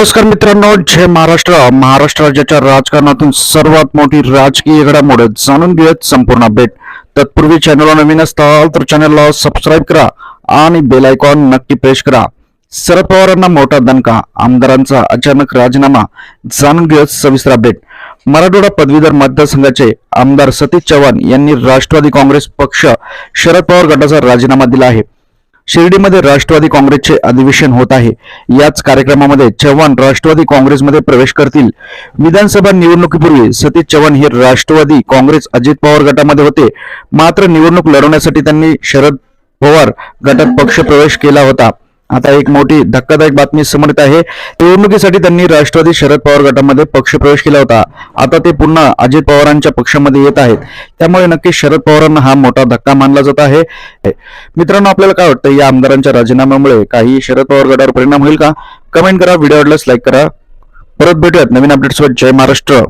नमस्कार मित्रांनो जय महाराष्ट्र. महाराष्ट्र राज्याच्या राजकारणातून सर्वात मोठी राजकीय घडामोड जाणून घेऊयात संपूर्ण अपडेट. तत्पूर्वी चॅनलला नवीन असताल तर चॅनलला सबस्क्राईब करा आणि बेल आयकॉन नक्की प्रेस करा. शरद पवारांना मोठा दणका आमदारांचा अचानक राजीनामा जाणून घेऊयात सविस्तर अपडेट. मराठवाडा पदवीधर मतदारसंघाचे आमदार सतीश चव्हाण यांनी राष्ट्रवादी काँग्रेस पक्ष शरद पवार गटाचा राजीनामा दिला आहे. शिर्डीमध्ये राष्ट्रवादी काँग्रेसचे अधिवेशन होत आहे. याच कार्यक्रमामध्ये चव्हाण राष्ट्रवादी काँग्रेसमध्ये प्रवेश करतील. विधानसभा निवडणुकीपूर्वी सतीश चव्हाण हे राष्ट्रवादी काँग्रेस अजित पवार गटामध्ये होते. मात्र निवडणूक लढवण्यासाठी त्यांनी शरद पवार गटात पक्ष प्रवेश केला होता. आता एक मोठी धक्कादायक बातमी समोर येत आहे. निवडणुकीसाठी त्यांनी राष्ट्रवादी शरद पवार गटामध्ये पक्ष प्रवेश केला होता. आता ते पुन्हा अजित पवारांच्या पक्षामध्ये येत आहेत. त्यामुळे नक्की शरद पवारांना हा मोठा धक्का मानला जात आहे. मित्रांनो आपल्याला काय वाटतं? या आमदारांच्या राजीनाम्यामुळे काही शरद पवार गटावर परिणाम होईल का? कमेंट करा व्हिडिओ आवडल्यास लाईक करा. परत भेटूयात नवीन अपडेट्सवर जय महाराष्ट्र.